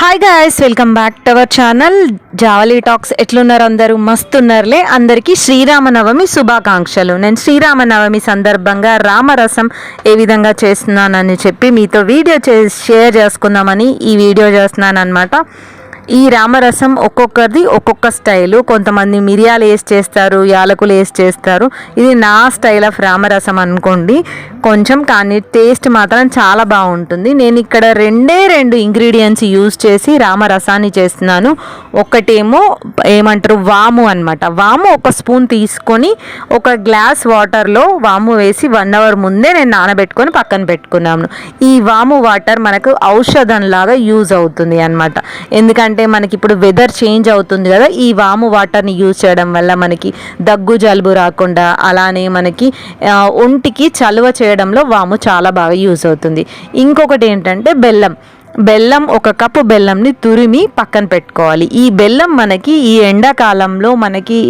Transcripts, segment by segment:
Hi guys welcome back to our channel Javali talks ఎట్లున్నారు అందరూ? మస్తున్నారులే. అందరికీ శ్రీరామనవమి శుభాకాంక్షలు. నేను శ్రీరామనవమి సందర్భంగా రామరసం ఏ విధంగా చేస్తున్నానని చెప్పి మీతో వీడియో చే షేర్ చేసుకుందామని ఈ వీడియో చేస్తున్నాను అనమాట ఈ రామరసం ఒక్కొక్కరిది ఒక్కొక్క స్టైలు. కొంతమంది మిరియాలు వేసి చేస్తారు యాలకులు వేసి చేస్తారు. ఇది నా స్టైల్ ఆఫ్ రామరసం అనుకోండి. కొంచెం కానీ టేస్ట్ మాత్రం చాలా బాగుంటుంది. నేను ఇక్కడ రెండే రెండు ఇంగ్రీడియంట్స్ యూజ్ చేసి రామరసాన్ని చేస్తున్నాను. ఒక ఒకటేమో ఏమంటారు వాము అనమాట వాము ఒక స్పూన్ తీసుకొని ఒక గ్లాస్ వాటర్లో వాము వేసి వన్ అవర్ ముందే నేను నానబెట్టుకొని పక్కన పెట్టుకున్నాను. ఈ వాము వాటర్ మనకు ఔషధం లాగా యూజ్ అవుతుంది అనమాట ఎందుకంటే మనకి ఇప్పుడు వెదర్ చేంజ్ అవుతుంది కదా ఈ వాము వాటర్ని యూజ్ చేయడం వల్ల మనకి దగ్గు జలుబు రాకుండా అలానే మనకి ఒంటికి చలువ చేయడంలో వాము చాలా బాగా యూజ్ అవుతుంది. ఇంకొకటి ఏంటంటే బెల్లం. బెల్లం ఒక కప్పు బెల్లంని తురిమి పక్కన పెట్టుకోవాలి. ఈ బెల్లం మనకి ఈ ఎండాకాలంలో మనకి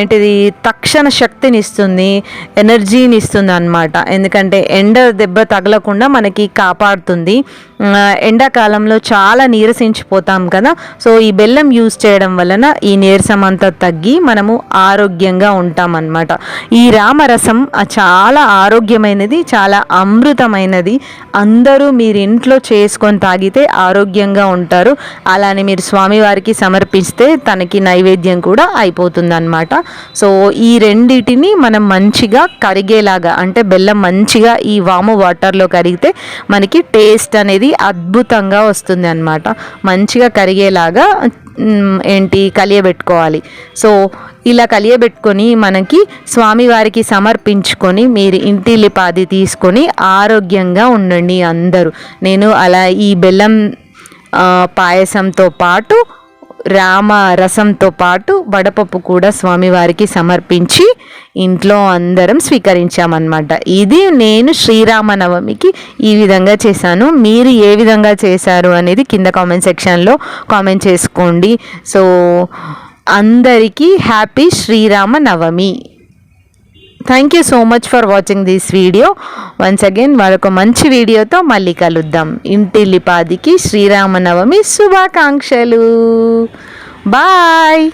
ఏంటిది తక్షణ శక్తిని ఇస్తుంది ఎనర్జీని ఇస్తుంది అనమాట ఎందుకంటే ఎండ దెబ్బ తగలకుండా మనకి కాపాడుతుంది. ఎండాకాలంలో చాలా నీరసించిపోతాం కదా. సో ఈ బెల్లం యూస్ చేయడం వలన ఈ నీరసం అంతా తగ్గి మనము ఆరోగ్యంగా ఉంటాం అన్నమాట ఈ రామరసం చాలా ఆరోగ్యమైనది చాలా అమృతమైనది. అందరూ మీరు ఇంట్లో చేసుకొని తాగితే ఆరోగ్యంగా ఉంటారు. అలానే మీరు స్వామివారికి సమర్పిస్తే తనకి నైవేద్యం కూడా అయిపోతుంది అనమాట సో ఈ రెండిటిని మనం మంచిగా కరిగేలాగా అంటే బెల్లం మంచిగా ఈ వాము వాటర్లో కరిగితే మనకి టేస్ట్ అనేది అద్భుతంగా వస్తుంది అనమాట మంచిగా కరిగేలాగా ఏంటి కలియబెట్టుకోవాలి. సో ఇలా కలియబెట్టుకొని మనకి స్వామివారికి సమర్పించుకొని మీరు ఇంటిల్లిపాది తీసుకొని ఆరోగ్యంగా ఉండండి అందరూ. నేను అలా ఈ బెల్లం పాయసంతో పాటు రామ రసంతో పాటు వడపప్పు కూడా స్వామివారికి సమర్పించి ఇంట్లో అందరం స్వీకరించామన్నమాట. ఇది నేను శ్రీరామనవమికి ఈ విధంగా చేశాను. మీరు ఏ విధంగా చేశారు అనేది కింద కామెంట్ సెక్షన్లో కామెంట్ చేసుకోండి. సో అందరికీ happy Srirama Navami. Thank you so much for watching this video once again మరొక మంచి వీడియోతో మళ్ళీ కలుద్దాం. ఇంటిల్లిపాదికి శ్రీరామనవమి శుభాకాంక్షలు. బాయ్